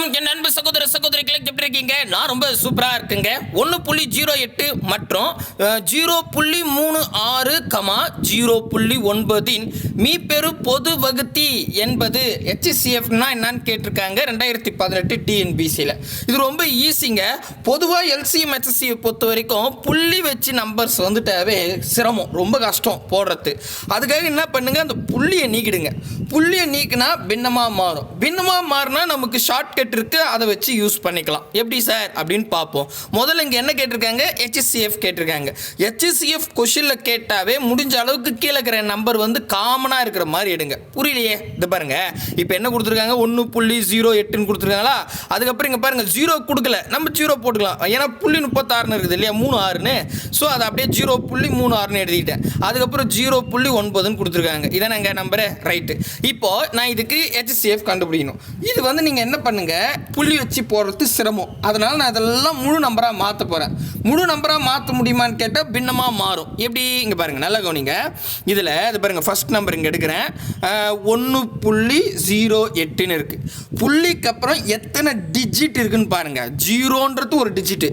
என் நண்பு சகோதர சகோதரிகளை எப்படி இருக்கீங்க நான் ரொம்ப சூப்பராக இருக்குங்க. ஒன்று புள்ளி ஜீரோ எட்டு மற்றும் ஜீரோ புள்ளி மூணு ஆறு கமா ஜீரோ புள்ளி ஒன்பதின் மீப்பெரு பொது வகுத்தி என்பது ஹெச்சிசிஎஃப்னா என்னன்னு கேட்டிருக்காங்க. ரெண்டாயிரத்தி பதினெட்டு டிஎன்பிசியில் இது ரொம்ப ஈஸிங்க பொதுவாக எல்சிஎம் ஹெச்சிசியை பொறுத்த வரைக்கும் புள்ளி வச்சு நம்பர்ஸ் வந்துட்டாவே சிரமம். ரொம்ப கஷ்டம் போடுறது. அதுக்காக என்ன பண்ணுங்க? அந்த புள்ளியை நீக்கிடுங்க. புள்ளியை நீக்கினா பின்னமாக மாறும். பின்னமாக மாறினா நமக்கு ஷார்ட்கட் இருக்கு. அதை வச்சு யூஸ் பண்ணிக்கலாம். எப்படி சார் அப்படின்னு பார்ப்போம். முதல்ல இங்கே என்ன கேட்டிருக்காங்க? ஹெச்எஸ்சிஎஃப் கேட்டிருக்காங்க. ஹெச்எஸ்சிஎஃப் கொஷினில் கேட்டாவே முடிஞ்ச அளவுக்கு கீழே இருக்கிற நம்பர் வந்து காமனாக இருக்கிற மாதிரி எடுங்க. புரியலையே? இது பாருங்க. இப்போ என்ன கொடுத்துருக்காங்க? ஒன்று புள்ளி ஜீரோ எட்டுன்னு கொடுத்துருக்காங்களா? அதுக்கப்புறம் இங்கே பாருங்கள் ஜீரோ கொடுக்கல. நம்ம ஜீரோ போட்டுக்கலாம். ஏன்னா புள்ளி முப்பத்தாறுன்னு இருக்குது இல்லையா? மூணு ஆறுன்னு. ஸோ அதை அப்படியே ஜீரோ புள்ளி மூணு ஆறுன்னு எழுதிட்டேன். அதுக்கப்புறம் ஜீரோ புள்ளி ஒன்பதுன்னு கொடுத்துருக்காங்க. இதான் எங்கள் நம்பரு ரைட்டு இப்போது நான் இதுக்கு ஹெச்சிஎஃப் கண்டுபிடிக்கணும். இது வந்து நீங்கள் என்ன பண்ணுங்கள் புள்ளி வச்சு போடுறது சிரமம். அதனால் நான் இதெல்லாம் முழு நம்பராக மாற்ற போகிறேன் முழு நம்பராக மாற்ற முடியுமான்னு கேட்டால் பின்னமாக மாறும். எப்படி? இங்கே பாருங்கள் நல்லா கவனிங்க. இதில் இது பாருங்கள் ஃபர்ஸ்ட் நம்பர் இங்கே எடுக்கிறேன். ஒன்று புள்ளி ஜீரோ எட்டுன்னு இருக்குது புள்ளிக்கு அப்புறம் எத்தனை டிஜிட் இருக்குன்னு பாருங்கள் ஜீரோன்றது ஒரு டிஜிட்டு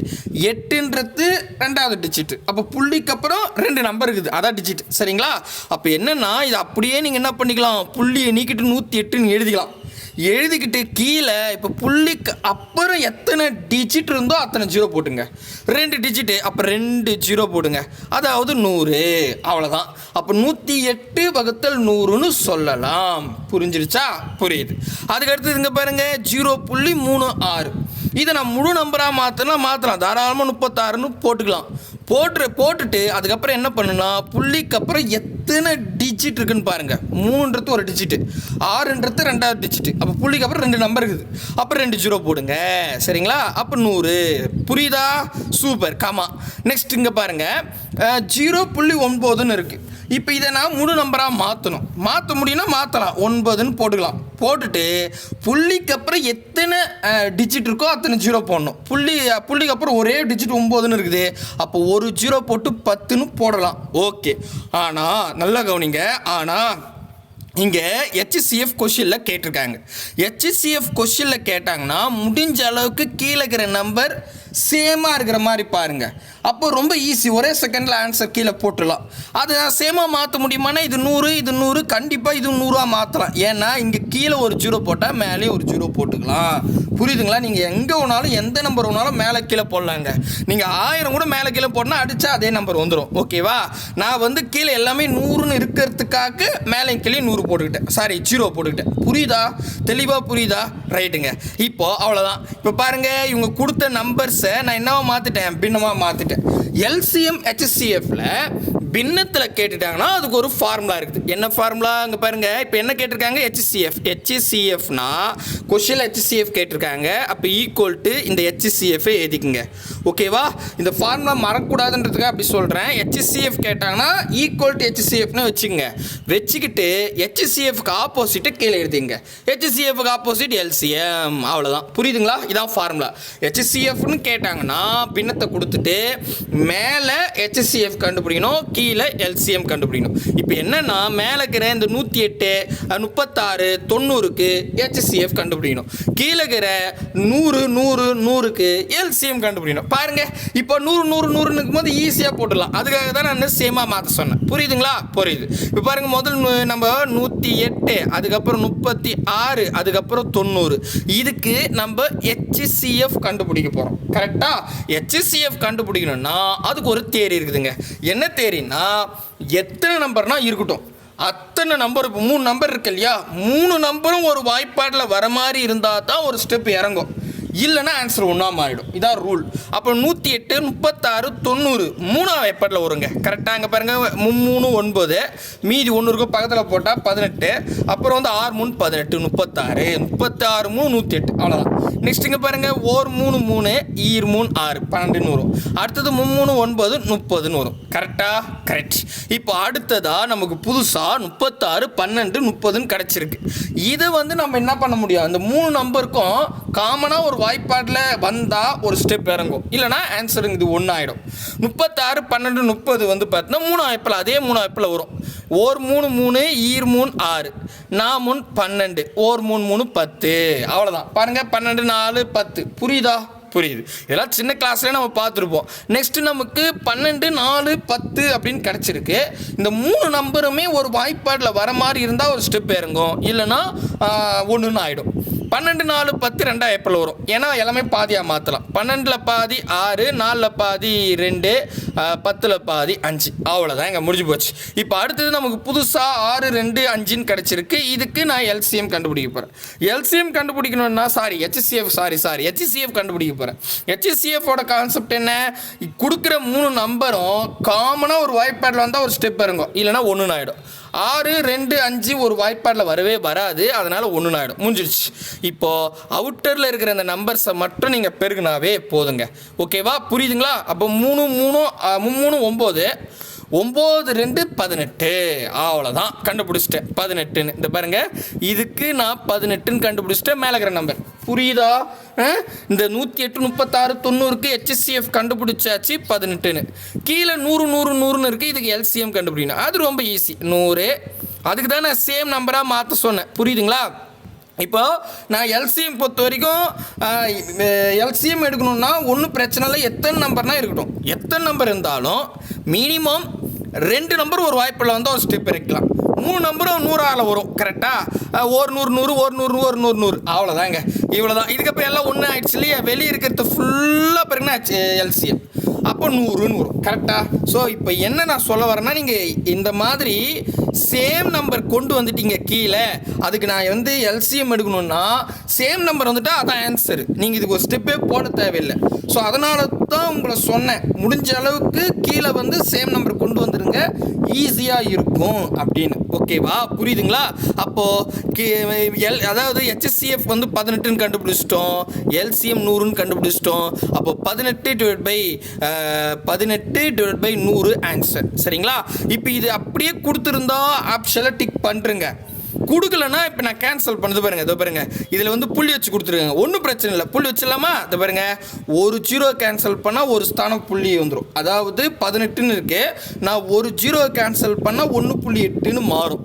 எட்டுன்றது ரெண்டாவது டிஜிட்டு அப்போ புள்ளிக்கு அப்புறம் ரெண்டு நம்பர் இருக்குது. அதான் டிஜிட் சரிங்களா? அப்போ என்னன்னா இது அப்படியே நீங்கள் என்ன பண்ணிக்கலாம்? புள்ளியை நீக்கிட்டு நூற்றி எட்டுன்னு எழுதிக்கலாம். எழுதிக்கிட்டு கீழே இப்போ புள்ளிக்கு அப்புறம் எத்தனை டிஜிட் இருந்தோ அத்தனை ஜீரோ போட்டுங்க. ரெண்டு டிஜிட்டு அப்போ ரெண்டு ஜீரோ போடுங்க. அதாவது நூறு. அவ்வளோதான் அப்போ நூற்றி எட்டு வகுத்தல் நூறுன்னு சொல்லலாம். புரிஞ்சிருச்சா? புரியுது. அதுக்கு அடுத்தது இங்கே ஜீரோ புள்ளி மூணு ஆறு. இதை நான் முழு நம்பராக மாற்றினா மாற்றலாம் தாராளமாக முப்பத்தாறுன்னு போட்டுக்கலாம். போட்டு போட்டுட்டு அதுக்கப்புறம் என்ன பண்ணுன்னா புள்ளிக்கு அப்புறம் எத்தனை டிஜிட் இருக்குன்னு பாருங்கள் மூணுன்றது ஒரு டிஜிட்டு ஆறுன்றது ரெண்டாவது டிஜிட்டு அப்போ புள்ளிக்கு அப்புறம் ரெண்டு நம்பர் இருக்குது. அப்புறம் ரெண்டு ஜீரோ போடுங்க. சரிங்களா? அப்போ நூறு. புரியுதா? Super gamma. நெக்ஸ்ட் இங்கே பாருங்கள் ஜீரோ புள்ளி ஒன்பதுன்னு இருக்குது இப்போ இதை நான் முழு நம்பராக மாற்றணும் மாற்ற முடியும்னா மாற்றலாம் ஒன்பதுன்னு போட்டுக்கலாம். போட்டுட்டு புள்ளிக்கு அப்புறம் எத்தனை டிஜிட் இருக்கோ அத்தனை ஜீரோ போடணும். புள்ளி புள்ளிக்கு அப்புறம் ஒரே டிஜிட் ஒம்போதுன்னு இருக்குது. அப்போ ஒரு ஜீரோ போட்டு பத்துன்னு போடலாம். ஓகே. ஆனால் நல்லா கவனிங்க. ஆனால் இங்கே ஹெச்சிசிஎஃப் கொஷினில் கேட்டிருக்காங்க. ஹெச்சிசிஎஃப் கொஷினில் கேட்டாங்கன்னா முடிஞ்ச அளவுக்கு கீழே இருக்கிற நம்பர் சேமாக இருக்கிற மாதிரி பாருங்கள் அப்போ ரொம்ப ஈஸி ஒரே செகண்டில் ஆன்சர் கீழே போட்டுடலாம். அது நான் சேமாக மாற்ற முடியுமானா இது நூறு இது நூறு கண்டிப்பாக இது நூறுரூவா மாற்றலாம் ஏன்னா இங்கே கீழே ஒரு ஜீரோ போட்டால் மேலே ஒரு ஜீரோ போட்டுக்கலாம். புரியுதுங்களா? நீங்கள் எங்கே வேணாலும் எந்த நம்பர் வேணாலும் மேலே கீழே போடலாங்க. நீங்கள் ஆயிரம் கூட மேலே கீழே போடனா அடித்தா அதே நம்பர் வந்துடும் ஓகேவா நான் வந்து கீழே எல்லாமே நூறுன்னு இருக்கிறதுக்காக மேலே கீழே நூறு போட்டுக்கிட்டேன். சாரி ஜீரோ போட்டுக்கிட்டேன். புரியுதா? தெளிவாக புரியுதா? ரைட்டுங்க இப்போது அவ்வளோதான் இப்போ பாருங்கள் இவங்க கொடுத்த நம்பர்ஸ் நான் என்னவா மாற்றிட்டேன் பின்னமாக மாற்றிட்டேன் எல்சிஎம் ஹெச்சிஎஃப்ல பின்னத்தில் கேட்டுட்டாங்கன்னா அதுக்கு ஒரு ஃபார்முலா இருக்குது என்ன ஃபார்முலா அங்கே பாருங்க இப்போ என்ன கேட்டிருக்காங்க ஹெச்சிசிஎஃப் ஹெச்சிசிஎஃப்னா கொஷில் ஹெச்சிசிஎஃப் கேட்டிருக்காங்க அப்போ ஈக்குவல் டு இந்த ஹெச்சிசிஎஃப் எழுதிக்குங்க ஓகேவா இந்த ஃபார்முலா மறக்கூடாதுன்றதுக்காக அப்படி சொல்கிறேன் ஹெச்சிசிஎஃப் கேட்டாங்கன்னா ஈக்குவல் டு ஹெச்சிசிஎஃப்னு வச்சுங்க வச்சுக்கிட்டு ஹெச்சிசிஎஃப்க்கு ஆப்போசிட்டு கீழே எழுதிங்க ஹெச்சிசிஎஃப்க்கு ஆப்போசிட் எல்சிஎம் அவ்வளோதான் புரியுதுங்களா இதான் ஃபார்முலா ஹெச்சிசிஎஃப்னு கேட்டாங்கன்னா பின்னத்தை கொடுத்துட்டு மேலே ஹெச்சிசிஎஃப் கண்டுபிடிக்கணும் கீழே எல்சிஎம் கண்டுபிடிக்கணும். இப்போ என்னன்னா மேலே இருக்கிற இந்த நூற்றி எட்டு முப்பத்தாறு தொண்ணூறுக்கு ஹெச்சிஎஃப் கண்டுபிடிக்கணும். கீழே இருக்கிற நூறு நூறு நூறுக்கு எல்சிஎம் கண்டுபிடிக்கணும். பாருங்கள் இப்போ நூறு நூறு நூறுன்னு போது ஈஸியாக போட்டுடலாம். அதுக்காக தான் நான் சேமாக மாற்ற சொன்னேன். புரியுதுங்களா? புரியுது. இப்போ பாருங்கள் முதல் நம்ம நூற்றி எட்டு அதுக்கப்புறம் முப்பத்தி ஆறு அதுக்கப்புறம் தொண்ணூறு. இதுக்கு நம்ம ஹெச்சிசிஎஃப் கண்டுபிடிக்க போகிறோம் கரெக்டாக ஹெச்சிசிஎஃப் கண்டுபிடிக்கணும்னா அதுக்கு ஒரு தேரி இருக்குதுங்க. என்ன தேரின்னா எத்தனை நம்பர்னால் இருக்கட்டும். அத்தனை நம்பர் இப்போ மூணு நம்பர் இருக்கு இல்லையா? மூணு நம்பரும் ஒரு வாய்ப்பாட்டில் வர மாதிரி இருந்தால் தான் ஒரு ஸ்டெப் இறங்கும். இல்லைன்னா ஆன்சர் ஒன்றா மாறிடும் இதான் ரூல் அப்போ நூற்றி எட்டு முப்பத்தாறு தொண்ணூறு மூணாவது வாய்ப்பாட்டில் வருங்க. கரெக்டாக அங்கே பாருங்கள் மும்மூணு ஒன்பது மீதி ஒன்று இருக்கும் பக்கத்தில் போட்டால் பதினெட்டு அப்புறம் வந்து ஆறு மூணு பதினெட்டு முப்பத்தாறு முப்பத்தாறு மூணு நூற்றி எட்டு அவ்வளோதான் நெக்ஸ்ட் இங்கே பாருங்கள் ஓர் மூணு மூணு ஈர் மூணு ஆறு பன்னெண்டுன்னு வரும். அடுத்தது மும்மூணு ஒன்பது முப்பதுன்னு வரும். கரெக்டாக கரெக்ட் இப்போ அடுத்ததாக நமக்கு புதுசாக முப்பத்தாறு பன்னெண்டு முப்பதுன்னு கிடச்சிருக்கு. இதை வந்து நம்ம என்ன பண்ண முடியும்? அந்த மூணு நம்பருக்கும் காமனாக ஒரு வாய்ப்பாட்டில் வந்தால் ஒரு ஸ்டெப் இறங்கும். இல்லைனா ஆன்சருங்க இது ஒன்று ஆகிடும் முப்பத்தாறு பன்னெண்டு முப்பது வந்து பார்த்தீங்கன்னா மூணு வாய்ப்பில் அதே மூணு வாய்ப்பில் வரும். ஓர் மூணு மூணு ஈர் மூணு ஆறு. நா மூணு பன்னெண்டு. ஓர் மூணு மூணு பத்து. அவ்வளோதான் பாருங்கள் பன்னெண்டு நாலு பத்து. புரியுதா? புரியுது. இதெல்லாம் சின்ன கிளாஸ்லேயே நம்ம பார்த்துருப்போம். நெக்ஸ்ட்டு நமக்கு பன்னெண்டு நாலு பத்து அப்படின்னு கிடச்சிருக்கு. இந்த மூணு நம்பருமே ஒரு வாய்ப்பாடில் வர மாதிரி இருந்தால் ஒரு ஸ்டெப் இறங்கும். இல்லைன்னா ஒன்றுன்னு ஆகிடும் பன்னெண்டு நாலு பத்து ரெண்டாக ஏப்ரல் வரும். ஏன்னா எல்லாமே பாதியாக மாற்றலாம் பன்னெண்டில் பாதி ஆறு நாலில் பாதி ரெண்டு பத்தில் பாதி அஞ்சு. அவ்வளோதான் இங்கே முடிஞ்சு போச்சு. இப்போ அடுத்தது நமக்கு புதுசாக ஆறு ரெண்டு அஞ்சுன்னு கிடச்சிருக்கு. இதுக்கு நான் எல்சிஎம் கண்டுபிடிக்க போகிறேன் எல்சிஎம் கண்டுபிடிக்கணும்னா sorry HCF sorry sorry HCF கண்டுபிடிக்க போகிறேன் ஹெச்சிசிஎஃபோட கான்செப்ட் என்ன? கொடுக்குற மூணு நம்பரும் காமனாக ஒரு வாய்ப்பாடில் வந்தால் ஒரு ஸ்டெப் இறங்கும். இல்லைன்னா ஒன்று ஆகிடும் ஆறு ரெண்டு அஞ்சு ஒரு வாய்ப்பாடில் வரவே வராது. அதனால் ஒன்று ஆகிடும் முடிஞ்சிருச்சு. இப்போது அவுட்டரில் இருக்கிற அந்த நம்பர்ஸை மட்டும் நீங்கள் பெருகுனாவே போதுங்க. ஓகேவா புரியுதுங்களா? அப்போ மூணு மூணு ஆ, மூணு ஒம்பது. ஒம்பது ரெண்டு பதினெட்டு. அவ்வளோதான் கண்டுபிடிச்சிட்டேன். பதினெட்டுன்னு. இந்த பாருங்க. இதுக்கு நான் பதினெட்டுன்னு கண்டுபிடிச்சிட்டேன். மேலே இருக்கிற நம்பர் புரியுதா? இந்த நூற்றி எட்டு முப்பத்தாறு தொண்ணூறுக்கு ஹெச்எஸ்சிஎஃப் கண்டுபிடிச்சாச்சு பதினெட்டுன்னு. கீழே நூறு நூறு நூறுன்னு இருக்குது இதுக்கு எல்சிஎம் கண்டுபிடிக்கணும். அது ரொம்ப ஈஸி நூறு. அதுக்கு தான் நான் சேம் நம்பராக மாற்ற சொன்னேன். புரியுதுங்களா? இப்போ நான் எல்சிஎம் பொறுத்த வரைக்கும் எல்சிஎம் எடுக்கணும்னா ஒன்றும் பிரச்சனை இல்லை எத்தனை நம்பர்னால் இருக்கட்டும். எத்தனை நம்பர் இருந்தாலும் மினிமம் ரெண்டு நம்பர் ஒரு வாய்ப்பில் வந்து ஒரு ஸ்டெப் இருக்கலாம் மூணு நம்பரும் நூறால் வரும் கரெக்டாக ஒரு நூறு நூறு ஒரு நூறு ஒரு நூறு நூறு. அவ்வளோதாங்க இவ்வளோதான் இதுக்கப்புறம் எல்லாம் ஒன்று ஆயிடுச்சு இல்லையா? வெளியே இருக்கிறது ஃபுல்லாக பிறகுனா எல்சிஎம் அப்போ நூறுன்னு வரும் கரெக்டாக ஸோ இப்போ என்ன நான் சொல்ல வரேன்னா நீங்கள் இந்த மாதிரி சேம் நம்பர் கொண்டு வந்துட்டீங்க கீழே. அதுக்கு நான் வந்து எல்சிஎம் எடுக்கணும்னா சேம் நம்பர் வந்துட்டா அதான் ஆன்சர் நீங்கள் இதுக்கு ஒரு ஸ்டெப்பே போட தேவையில்லை. ஸோ அதனால தான் உங்களை சொன்னேன். முடிஞ்ச அளவுக்கு கீழே வந்து சேம் நம்பர் கொண்டு வந்துடுங்க ஈஸியாக இருக்கும் அப்படின்னு. ஓகேவா புரியுதுங்களா? அப்போது எல் அதாவது ஹெச்எஸ்சிஎஃப் வந்து பதினெட்டுன்னு கண்டுபிடிச்சிட்டோம் எல்சிஎம் நூறுன்னு கண்டுபிடிச்சிட்டோம். அப்போ பதினெட்டு டிவைட் பை பதினெட்டு டிவைட் பை நூறு ஆன்சர் சரிங்களா? இப்போ இது அப்படியே கொடுத்துருந்தா ஆப்ஷனில் டிக் பண்ணுறங்க கொடுக்கலன்னா இப்போ நான் கேன்சல் பண்ணது பாருங்க இதோ பாருங்க. இதில் வந்து புள்ளி வச்சு கொடுத்துருங்க. ஒன்றும் பிரச்சனை இல்லை. புள்ளி வச்சிடலாமா? இதை பாருங்க. ஒரு ஜீரோ கேன்சல் பண்ணால் ஒரு ஸ்தானம் புள்ளி வந்துடும் அதாவது பதினெட்டுன்னு இருக்கு. நான் ஒரு ஜீரோ கேன்சல் பண்ணால் ஒன்று புள்ளி எட்டுன்னு மாறும்.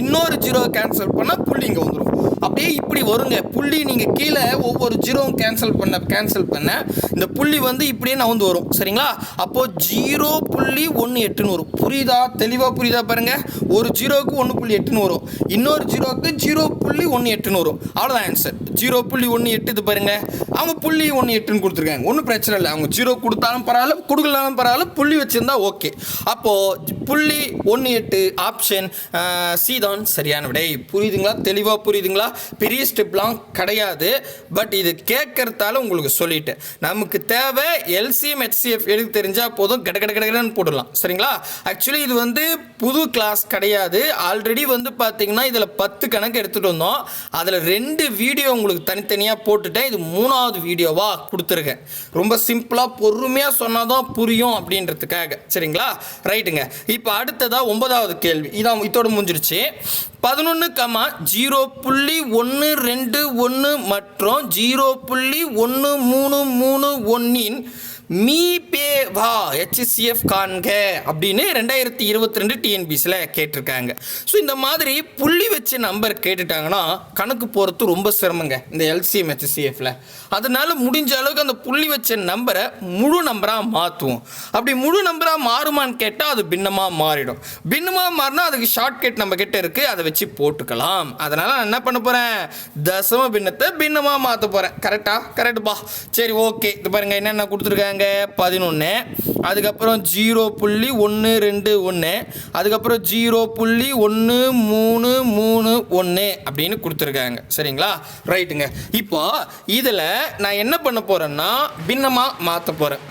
இன்னொரு ஜீரோ கேன்சல் பண்ணால் புள்ளி இங்கே வந்துடும் அப்படியே இப்படி வருங்க. புள்ளி நீங்கள் கீழே ஒவ்வொரு ஜீரோவும் கேன்சல் பண்ண கேன்சல் பண்ண இந்த புள்ளி வந்து இப்படியே நவுந்து வரும். சரிங்களா? அப்போது ஜீரோ புள்ளி ஒன்று எட்டுன்னு வரும் புரியுதா? தெளிவாக புரியுதா பாருங்கள் ஒரு ஜீரோவுக்கு ஒன்று புள்ளி எட்டுன்னு வரும் இன்னொரு ஜீரோவுக்கு ஜீரோ புள்ளி ஒன்று எட்டுன்னு வரும் அவ்வளோதான் ஆன்சர் ஜீரோ புள்ளி ஒன்று எட்டு இது பாருங்க. அவங்க புள்ளி ஒன்று எட்டுன்னு கொடுத்துருக்காங்க. ஒன்றும் பிரச்சனை இல்லை. அவங்க ஜீரோ கொடுத்தாலும் பரவாயில்ல கொடுக்கலனாலும் பரவாயில்ல புள்ளி வச்சுருந்தா ஓகே அப்போது புள்ளி ஒன்று எட்டு ஆப்ஷன் சி தான் சரியான விடை. புரியுதுங்களா? தெளிவாக புரியுதுங்களா? பெரிய ஸ்டெப்லாம் கிடையாது. பட் இது கேட்கறதால உங்களுக்கு சொல்லிட்டேன். நமக்கு தேவை எல்சிஎம் ஹெச்சிஎஃப் எழுதி தெரிஞ்சால் போதும். கட கட கடன்னு போடலாம் சரிங்களா? ஆக்சுவலி இது வந்து புது கிளாஸ் கிடையாது. ஆல்ரெடி வந்து பார்த்தீங்கன்னா இதில் பத்து கணக்கு எடுத்துகிட்டு வந்து கொடுத்துருந்தோம் அதில் ரெண்டு வீடியோ உங்களுக்கு தனித்தனியாக போட்டுட்டேன். இது மூணாவது வீடியோவாக கொடுத்துருக்கேன். ரொம்ப சிம்பிளாக பொறுமையாக சொன்னால் தான் புரியும் அப்படின்றதுக்காக. சரிங்களா? ரைட்டுங்க. இப்போ அடுத்ததாக ஒன்பதாவது கேள்வி. இதான் இதோட முடிஞ்சிருச்சு. பதினொன்று கமா ஜீரோ புள்ளி ஒன்று ரெண்டு ஒன்று மற்றும் ஜீரோ புள்ளி ஒன்று மூணு மூணு ஒன்றின் மீ பே வா ஹெச்சிசிஎஃப் காண்க அப்படின்னு ரெண்டாயிரத்தி இருபத்தி ரெண்டு டிஎன்பிசியில் கேட்டிருக்காங்க. ஸோ இந்த மாதிரி புள்ளி வச்ச நம்பர் கேட்டுட்டாங்கன்னா கணக்கு போகிறது ரொம்ப சிரமங்க இந்த எல்சிஎம் ஹெச்சிசிஎஃப்ல அதனால முடிஞ்ச அளவுக்கு அந்த புள்ளி வச்ச நம்பரை முழு நம்பராக மாற்றுவோம் அப்படி முழு நம்பராக மாறுமான்னு கேட்டால் அது பின்னமாக மாறிடும். பின்னமாக மாறினா அதுக்கு ஷார்ட்கட் நம்ம கிட்ட இருக்குது அதை வச்சு போட்டுக்கலாம். அதனால் நான் என்ன பண்ண போகிறேன் தசம பின்னத்தை பின்னமாக மாற்ற போகிறேன் கரெக்டாக கரெக்டுப்பா சரி ஓகே இது பாருங்கள் என்னென்ன கொடுத்துருக்காங்க? பதினொன்று அதுக்கப்புறம் ஜீரோ புள்ளி ஒன்று ரெண்டு ஒன்று அதுக்கப்புறம் ஜீரோ புள்ளி ஒன்று மூணு மூணு ஒன்று அப்படின்னு கொடுத்துருக்காங்க. சரிங்களா? ரைட்டுங்க இப்போ இதில் நான் என்ன பண்ண போகிறேன்னா பின்னமாக மாற்ற போகிறேன்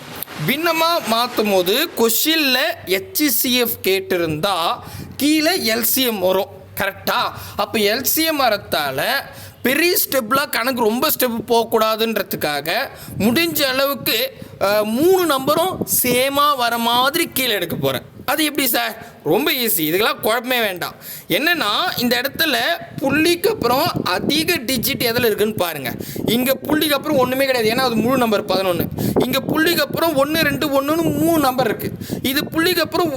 பின்னமாக மாற்றும் போது கொஷினில் ஹெச்சிசிஎஃப் கேட்டிருந்தா கீழே எல்சிஎம் வரும். கரெக்டாக அப்போ எல்சிஎம் வரத்தால் பெரிய ஸ்டெப்லாம் கணக்கு ரொம்ப ஸ்டெப் போகக்கூடாதுன்றதுக்காக முடிஞ்ச அளவுக்கு மூணு நம்பரும் சேமாக வர மாதிரி கீழே எடுக்க போகிறேன் அது எப்படி சார்? ரொம்ப ஈஸி இதுக்கெல்லாம் குழப்பமே வேண்டாம். என்னென்னா இந்த இடத்துல புள்ளிக்கு அப்புறம் அதிக டிஜிட் எதில் இருக்குன்னு பாருங்கள் இங்கே புள்ளிக்கு அப்புறம் ஒன்றுமே கிடையாது. ஏன்னா அது முழு நம்பர் பதினொன்று இங்கே புள்ளிக்கு அப்புறம் ஒன்று ரெண்டு ஒன்றுன்னு மூணு நம்பர் இருக்குது இது புள்ளிக்கு அப்புறம்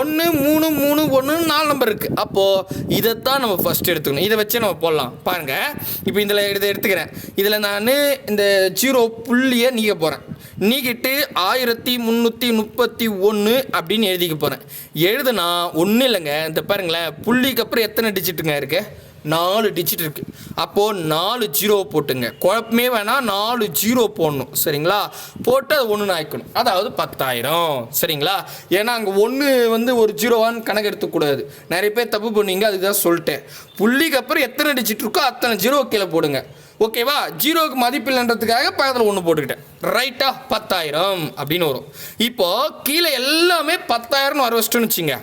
ஒன்று மூணு மூணு ஒன்றுன்னு நாலு நம்பர் இருக்குது அப்போது இதைத்தான் நம்ம ஃபஸ்ட் எடுத்துக்கணும். இதை வச்சு நம்ம போடலாம். பாருங்கள் இப்போ இதில் இதை எடுத்துக்கிறேன். இதில் நான் இந்த ஜீரோ புள்ளியை நீக்க போகிறேன் நீக்கிட்டு ஆயிரத்தி முந்நூற்றி முப்பத்தி ஒன்று அப்படின்னு எழுதிக்க போகிறேன் எழுதுனா ஒன்றும் இல்லைங்க. இந்த பாருங்களேன் புள்ளிக்கு அப்புறம் எத்தனை டிஜிட்டுங்க இருக்கு? நாலு டிஜிட் இருக்கு. அப்போது நாலு ஜீரோ போட்டுங்க. குழப்பமே வேணால் நாலு ஜீரோ போடணும். சரிங்களா? போட்டு அது ஒன்று ஆயிக்கணும் அதாவது பத்தாயிரம். சரிங்களா? ஏன்னா அங்கே ஒன்று வந்து ஒரு ஜீரோவான்னு கணக்கு எடுத்துக்கூடாது நிறைய பேர் தப்பு பண்ணீங்க அதுக்கு தான் சொல்லிட்டேன். புள்ளிக்கு அப்புறம் எத்தனை டிஜிட் இருக்கோ அத்தனை ஜீரோ கீழே போடுங்க. ஓகேவா ஜீரோவுக்கு மதிப்பில்லைன்றதுக்காக பக்கத்தில் ஒன்று போட்டுக்கிட்டேன். ரைட்டா பத்தாயிரம் அப்படின்னு வரும். இப்போது கீழே எல்லாமே பத்தாயிரம்னு வர வச்சுட்டுன்னு வச்சுங்க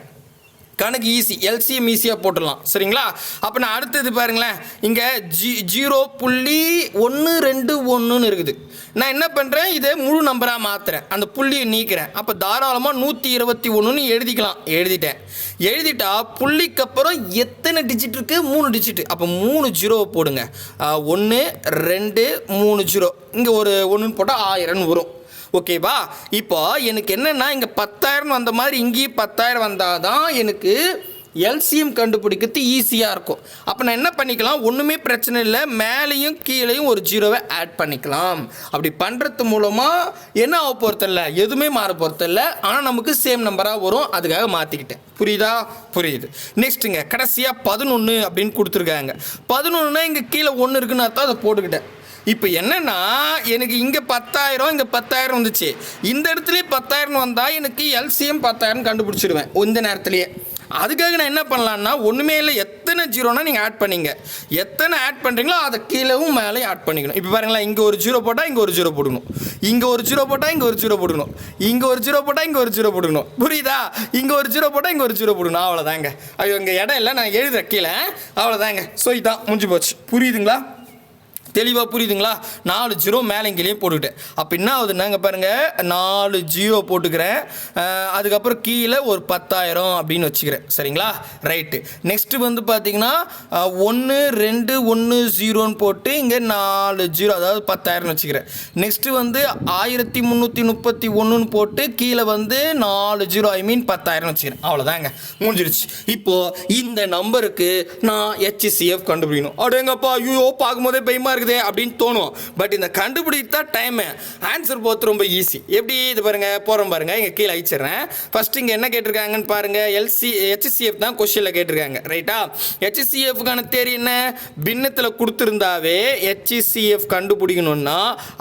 கணக்கு ஈஸி எல்சிஎம் ஈஸியாக போட்டுடலாம். சரிங்களா? அப்போ நான் அடுத்தது பாருங்களேன். இங்கே ஜி ஜீரோ புள்ளி ஒன்று ரெண்டு ஒன்றுன்னு இருக்குது. நான் என்ன பண்ணுறேன் இதை முழு நம்பராக மாற்றுறேன் அந்த புள்ளியை நீக்கிறேன். அப்போ தாராளமாக நூற்றி இருபத்தி ஒன்றுன்னு எழுதிக்கலாம். எழுதிட்டேன். எழுதிட்டா புள்ளிக்கு அப்புறம் எத்தனை டிஜிட் இருக்குது மூணு டிஜிட் அப்போ மூணு ஜீரோவை போடுங்க. ஒன்று ரெண்டு மூணு ஜீரோ. இங்கே ஒரு ஒன்றுன்னு போட்டால் ஆயிரம்னு வரும். ஓகேவா இப்போ எனக்கு என்னென்னா இங்கே பத்தாயிரம் வந்த மாதிரி இங்கேயும் பத்தாயிரம் வந்தால் தான் எனக்கு எல்சிஎம் கண்டுபிடிக்கிறது ஈஸியாக இருக்கும். அப்போ நான் என்ன பண்ணிக்கலாம்? ஒன்றுமே பிரச்சனை இல்லை. மேலேயும் கீழேயும் ஒரு ஜீரோவை ஆட் பண்ணிக்கலாம். அப்படி பண்ணுறது மூலமாக என்ன ஆக போகிறதில்ல எதுவுமே மாற போகிறதில்ல ஆனால் நமக்கு சேம் நம்பராக வரும். அதுக்காக மாற்றிக்கிட்டேன் புரியுதா? புரியுது. நெக்ஸ்ட்டுங்க கடைசியாக பதினொன்று அப்படின்னு கொடுத்துருக்காங்க. பதினொன்றுனா இங்கே கீழே ஒன்று இருக்குன்னா தான் அதை போட்டுக்கிட்டேன். இப்போ என்னென்னா எனக்கு இங்கே பத்தாயிரம் இங்கே பத்தாயிரம் வந்துச்சு. இந்த இடத்துலையே பத்தாயிரம் வந்தால் எனக்கு எல்சிஎம் பத்தாயிரம் கண்டுபிடிச்சிடுவேன் இந்த நேரத்துலையே. அதுக்காக நான் என்ன பண்ணலான்னா ஒன்றுமே இல்லை எத்தனை ஜீரோனா நீங்கள் ஆட் பண்ணீங்க. எத்தனை ஆட் பண்ணுறீங்களோ அதை கீழேவும் மேலே ஆட் பண்ணிக்கணும். இப்போ பாருங்களேன் இங்கே ஒரு ஜீரோ போட்டால் இங்கே ஒரு ஜீரோ போடணும். இங்கே ஒரு ஜீரோ போட்டால் இங்கே ஒரு ஜீரோ போடணும். இங்கே ஒரு ஜீரோ போட்டால் இங்கே ஒரு ஜீரோ போடணும். புரியுதா? இங்கே ஒரு ஜீரோ போட்டால் இங்கே ஒரு ஜீரோ போடணும். அவ்வளோதாங்க ஐயோ இங்கே இடம் இல்லை நான் எழுதுற கீழே. அவ்வளோதாங்க ஸோ இதான் முடிஞ்சு போச்சு. புரியுதுங்களா? தெளிவாக புரியுதுங்களா? நாலு ஜீரோ மேலங்கிலையும் போட்டுக்கிட்டேன் அப்போ என்ன ஆகுதுன்னாங்க பாருங்கள் நாலு ஜீரோ போட்டுக்கிறேன். அதுக்கப்புறம் கீழே ஒரு பத்தாயிரம் அப்படின்னு வச்சுக்கிறேன். சரிங்களா? ரைட்டு. நெக்ஸ்ட்டு வந்து பார்த்தீங்கன்னா ஒன்று ரெண்டு ஒன்று ஜீரோன்னு போட்டு இங்கே நாலு ஜீரோ அதாவது பத்தாயிரம்னு வச்சுக்கிறேன். நெக்ஸ்ட்டு வந்து ஆயிரத்தி முந்நூற்றி முப்பத்தி ஒன்றுன்னு போட்டு கீழே வந்து நாலு ஜீரோ ஐ மீன் பத்தாயிரம் வச்சுக்கிறேன். அவ்வளோதாங்க முடிஞ்சிருச்சு. இப்போது இந்த நம்பருக்கு நான் ஹெச்சிசிஎஃப் கண்டுபிடிக்கணும். அடேங்கப்பா ஐயோ பார்க்கும்போதே பயமாக இருக்குது. அப்படின்னு தோணும். பட் இந்த கண்டுபிடித்தா டைமு ஆன்சர் போகிறது ரொம்ப ஈஸி எப்படி? இது பாருங்க போகிறோம் பாருங்க. இங்கே கீழே அழிச்சிடுறேன். ஃபர்ஸ்ட் இங்கே என்ன கேட்டிருக்காங்கன்னு பாருங்க. எல்சி ஹெச்சிசிஎஃப் தான் கொஸ்டினில் கேட்டிருக்காங்க. ரைட்டா ஹெச்சிசிஎஃப்கான தேரி என்ன? பின்னத்தில் கொடுத்துருந்தாவே ஹெச்சிசிஎஃப் கண்டுபிடிக்கணும்னா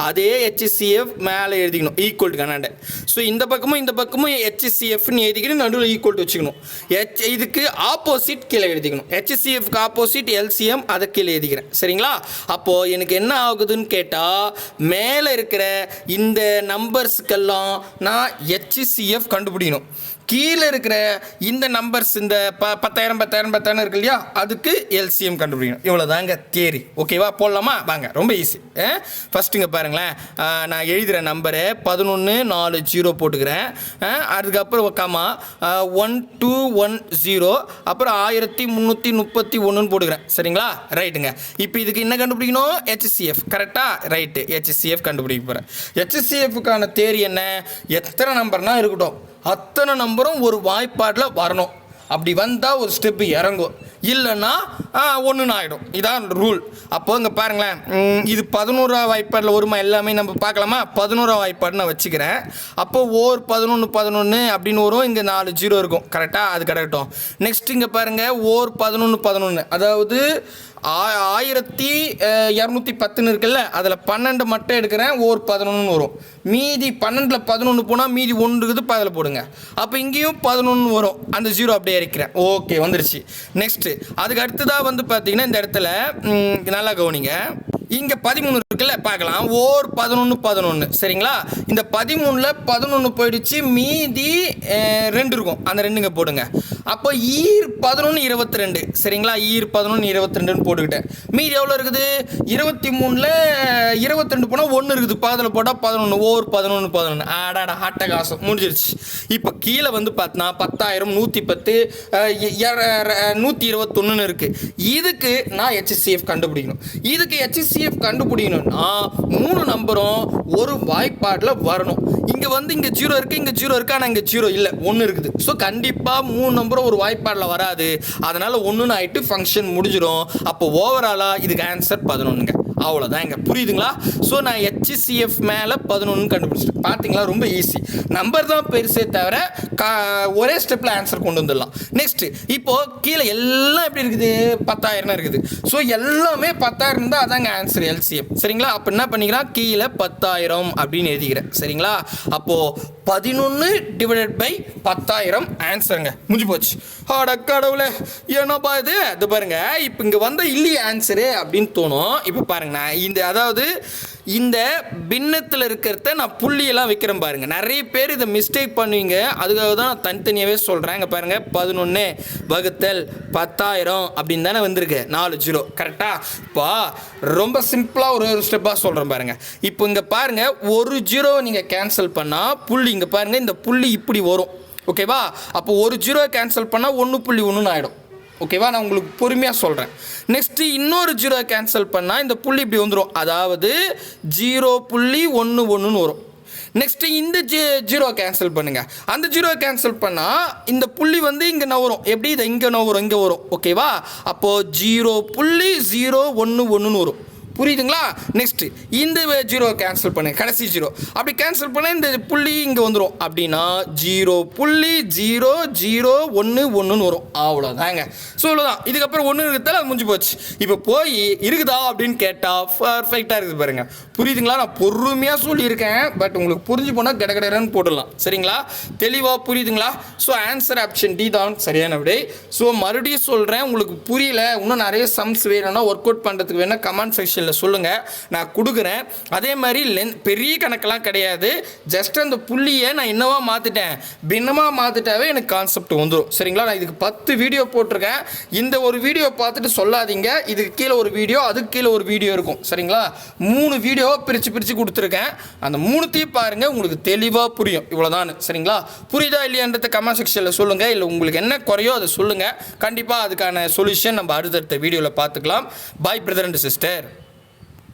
அதே ஹெச்சிசிஎஃப் மேலே எழுதிக்கணும். ஈக்குவல் டு கனாண்ட ஸோ இந்த பக்கமும் இந்த பக்கமும் ஹெச்சிசிஎஃப்னு எழுதிக்கணும் நடுவில் ஈக்குவல் டு வச்சுக்கணும். ஹெச் இதுக்கு ஆப்போசிட் கீழே எழுதிக்கணும். ஹெச்சிசிஎஃப்க்கு ஆப்போசிட் எல்சிஎம் அதை கீழே எழுதிக்கிறேன். சரிங்களா? அப்போது எனக்கு என்ன ஆகுதுன்னு கேட்டால் மேலே இருக்கிற இந்த நம்பர்ஸுக்கெல்லாம் நான் ஹெச்சிசிஎஃப் கண்டுபிடிக்கணும். கீழே இருக்கிற இந்த நம்பர்ஸ் இந்த ப பத்தாயிரம் பத்தாயிரம் பத்தாயிரம் இருக்கு இல்லையா? அதுக்கு எல்சிஎம் கண்டுபிடிக்கணும். இவ்வளோ தாங்க தேரி ஓகேவா போடலாமா? வாங்க. ரொம்ப ஈஸி ஃபஸ்ட்டுங்க பாருங்களேன். நான் எழுதுகிற நம்பரு பதினொன்று நாலு ஜீரோ போட்டுக்கிறேன். அதுக்கப்புறம் comma one two one zero அப்புறம் ஆயிரத்தி முந்நூற்றி முப்பத்தி ஒன்றுன்னு போட்டுக்கிறேன். சரிங்களா? ரைட்டுங்க இப்போ இதுக்கு என்ன கண்டுபிடிக்கணும்? ஹெச்சிஎஃப் கரெக்டாக ரைட்டு ஹெச்சிஎஃப் கண்டுபிடிக்க போகிறேன் ஹெச்சிஎஃப்க்கான தேரி என்ன? எத்தனை நம்பர்னால் இருக்கட்டும். அத்தனை நம்பரும் ஒரு வாய்ப்பாடில் வரணும். அப்படி வந்தால் ஒரு ஸ்டெப்பு இறங்கும். இல்லைன்னா ஒன்றுன்னு ஆகிடும் இதான் ரூல் அப்போ இங்கே பாருங்களேன். இது பதினோரா வாய்ப்பாடில் வருமா எல்லாமே நம்ம பார்க்கலாமா? பதினோரா வாய்ப்பாடு நான் வச்சுக்கிறேன். அப்போது ஓர் பதினொன்று பதினொன்று அப்படின்னு வரும். இங்கே நாலு ஜீரோ இருக்கும். கரெக்டாக அது கிடக்கட்டும். நெக்ஸ்ட் இங்கே பாருங்கள் ஓர் பதினொன்று பதினொன்று அதாவது ஆயிரத்தி இரநூத்தி பத்துன்னு இருக்குல்ல அதில் பன்னெண்டு மட்டும் எடுக்கிறேன் ஓர் பதினொன்று வரும். மீதி பன்னெண்டில் பதினொன்று போனால் மீதி ஒன்று இருக்குது அதில் போடுங்க. அப்போ இங்கேயும் பதினொன்று வரும். அந்த ஜீரோ அப்படியே இருக்கிறேன் ஓகே வந்துருச்சு. நெக்ஸ்ட்டு அதுக்கு அடுத்ததாக வந்து பார்த்தீங்கன்னா இந்த இடத்துல நல்லா கவனிங்க. இங்கே பதிமூணு இருக்குல்ல பார்க்கலாம். ஓர் பதினொன்று பதினொன்று சரிங்களா? இந்த பதிமூணில் பதினொன்று போயிடுச்சு. மீதி ரெண்டு இருக்கும். அந்த ரெண்டுங்க போடுங்க. அப்போ ஈர் பதினொன்று இருபத்தி ரெண்டு சரிங்களா? ஈர் பதினொன்று இருபத்தி ரெண்டுன்னு போட்டுக்கிட்டேன். மீதி எவ்வளோ இருக்குது? இருபத்தி மூணில் இருபத்தி ரெண்டு போனால் ஒன்று இருக்குது. பக்கத்தில் போட்டால் பதினொன்று ஓர் பதினொன்று பதினொன்று ஆடாடா அட்டகாசம். முடிஞ்சிருச்சு. இப்போ கீழே வந்து பார்த்தா பத்தாயிரம் நூற்றி பத்து நூற்றி இருபத்தொன்னுன்னு இருக்குது இதுக்கு நான் ஹெச்சிசிஎஃப் கண்டுபிடிக்கணும். இதுக்கு ஹெச்சிசிஎஃப் கண்டுபிடிக்கணும்னா மூணு நம்பரும் ஒரு வாய்ப்பாட்டில் வரணும். இங்கே வந்து இங்கே ஜீரோ இருக்குது இங்கே ஜீரோ இருக்குது ஆனால் இங்கே ஜீரோ இல்லை. ஒன்று இருக்குது. ஸோ கண்டிப்பாக மூணு நம்பரும் ஒரு வாய்ப்பாட்டில் வராது. அதனால் ஒன்றுன்னு ஆகிட்டு ஃபங்க்ஷன் முடிஞ்சிடும் அப்போ ஓவராலாக இதுக்கு ஆன்சர் பதினொன்றுங்க அவ்வளோதான் இங்கே புரியுதுங்களா? ஸோ நான் ஹெச்சிசிஎஃப் மேலே பதினொன்று கண்டுபிடிச்சிட்டேன். பார்த்தீங்களா ரொம்ப ஈஸி நம்பர் தான் பெருசே தவிர கா ஒரே ஸ்டெப்பில் ஆன்சர் கொண்டு வந்துடலாம். நெக்ஸ்ட்டு இப்போது கீழே எல்லாம் எப்படி இருக்குது? பத்தாயிரம் இருக்குது. ஸோ எல்லாமே பத்தாயிரம் இருந்தால் அதாங்க ஆன்சர் எல்சிஎம் சரிங்களா? அப்போ என்ன பண்ணிக்கலாம்? கீழே பத்தாயிரம் அப்படின்னு எழுதிக்கிறேன். சரிங்களா? அப்போது பதினொன்று டிவைடட் பை பத்தாயிரம் ஆன்சருங்க முடிஞ்சு போச்சு. ஆட கடவுளே. என்னப்பா இது? இது பாருங்க இப்போ இங்கே வந்த இல்லையே ஆன்சரு அப்படின்னு தோணும். இப்போ பாருங்க. பாருங்கண்ணா இந்த அதாவது இந்த பின்னத்தில் இருக்கிறத நான் புள்ளியெல்லாம் வைக்கிறேன் பாருங்கள் நிறைய பேர் இதை மிஸ்டேக் பண்ணுவீங்க. அதுக்காக தான் நான் தனித்தனியாகவே சொல்கிறேன் இங்கே பாருங்கள் பதினொன்று வகுத்தல் பத்தாயிரம் அப்படின்னு தானே வந்திருக்கு. நாலு ஜீரோ கரெக்டாக இப்போ ரொம்ப சிம்பிளாக ஒரு ஒரு ஸ்டெப்பாக சொல்கிறேன் பாருங்கள் இப்போ இங்கே பாருங்க ஒரு ஜீரோ நீங்கள் கேன்சல் பண்ணால் புள்ளி இங்கே பாருங்கள் இந்த புள்ளி இப்படி வரும். ஓகேவா அப்போ ஒரு ஜீரோ கேன்சல் பண்ணால் ஒன்று புள்ளி ஒன்றுன்னு ஆகிடும் ஓகேவா நான் உங்களுக்கு பொறுமையாக சொல்கிறேன் நெக்ஸ்ட்டு இன்னொரு ஜீரோ கேன்சல் பண்ணால் இந்த புள்ளி இப்படி வந்துடும் அதாவது ஜீரோ புள்ளி ஒன்று ஒன்றுன்னு வரும். நெக்ஸ்ட்டு இந்த ஜீ ஜீரோ கேன்சல் பண்ணுங்கள் அந்த ஜீரோ கேன்சல் பண்ணால் இந்த புள்ளி வந்து இங்கே நவரும் எப்படி? இதை இங்கே நவரும் இங்கே வரும். ஓகேவா அப்போது ஜீரோ புள்ளி ஜீரோ ஒன்று ஒன்றுன்னு வரும். புரியுதுங்களா? நெக்ஸ்ட்டு இந்த ஜீரோ கேன்சல் பண்ணு. கடைசி ஜீரோ அப்படி கேன்சல் பண்ண இந்த புள்ளி இங்கே வந்துடும் அப்படின்னா ஜீரோ புள்ளி ஜீரோ ஜீரோ ஒன்று ஒன்றுன்னு வரும். அவ்வளோதாங்க ஸோ இவ்வளோதான் இதுக்கப்புறம் ஒன்று இருக்கிறதால அது முடிஞ்சு போச்சு. இப்போ போய் இருக்குதா அப்படின்னு கேட்டால் பர்ஃபெக்டாக இருக்குது பாருங்க. புரியுதுங்களா? நான் பொறுமையாக சொல்லியிருக்கேன். பட் உங்களுக்கு புரிஞ்சு போனால் கடகடன்னு போட்டுடலாம். சரிங்களா? தெளிவாக புரியுதுங்களா? ஸோ ஆன்சர் ஆப்ஷன் டி தான். சரியான விடை. ஸோ மறுபடியும் சொல்கிறேன் உங்களுக்கு புரியல. இன்னும் நிறைய சம்ஸ் வேணும்னா ஒர்க் அவுட் பண்ணுறதுக்கு வேணால் கமெண்ட் செக்ஷன் கமெண்ட்ஸில் சொல்லுங்கள் நான் கொடுக்குறேன். அதே மாதிரி லென் பெரிய கணக்கெல்லாம் கிடையாது. ஜஸ்ட் அந்த புள்ளியை நான் என்னவா மாற்றிட்டேன் பின்னமாக மாற்றிட்டாவே எனக்கு கான்செப்ட் வந்துடும் சரிங்களா? நான் இதுக்கு பத்து வீடியோ போட்டிருக்கேன். இந்த ஒரு வீடியோ பார்த்துட்டு சொல்லாதீங்க. இதுக்கு கீழே ஒரு வீடியோ அதுக்கு கீழே ஒரு வீடியோ இருக்கும். சரிங்களா? மூணு வீடியோ பிரித்து பிரித்து கொடுத்துருக்கேன். அந்த மூணுத்தையும் பாருங்கள் உங்களுக்கு தெளிவாக புரியும். இவ்வளோதான் சரிங்களா? புரியுதா இல்லையான்றத கமெண்ட் செக்ஷனில் சொல்லுங்கள் இல்லை உங்களுக்கு என்ன குறையோ அதை சொல்லுங்கள் கண்டிப்பாக அதுக்கான சொல்யூஷன் நம்ம அடுத்தடுத்த வீடியோவில் பார்த்துக்கலாம். பாய் பிரதர் அண்ட் சிஸ்டர்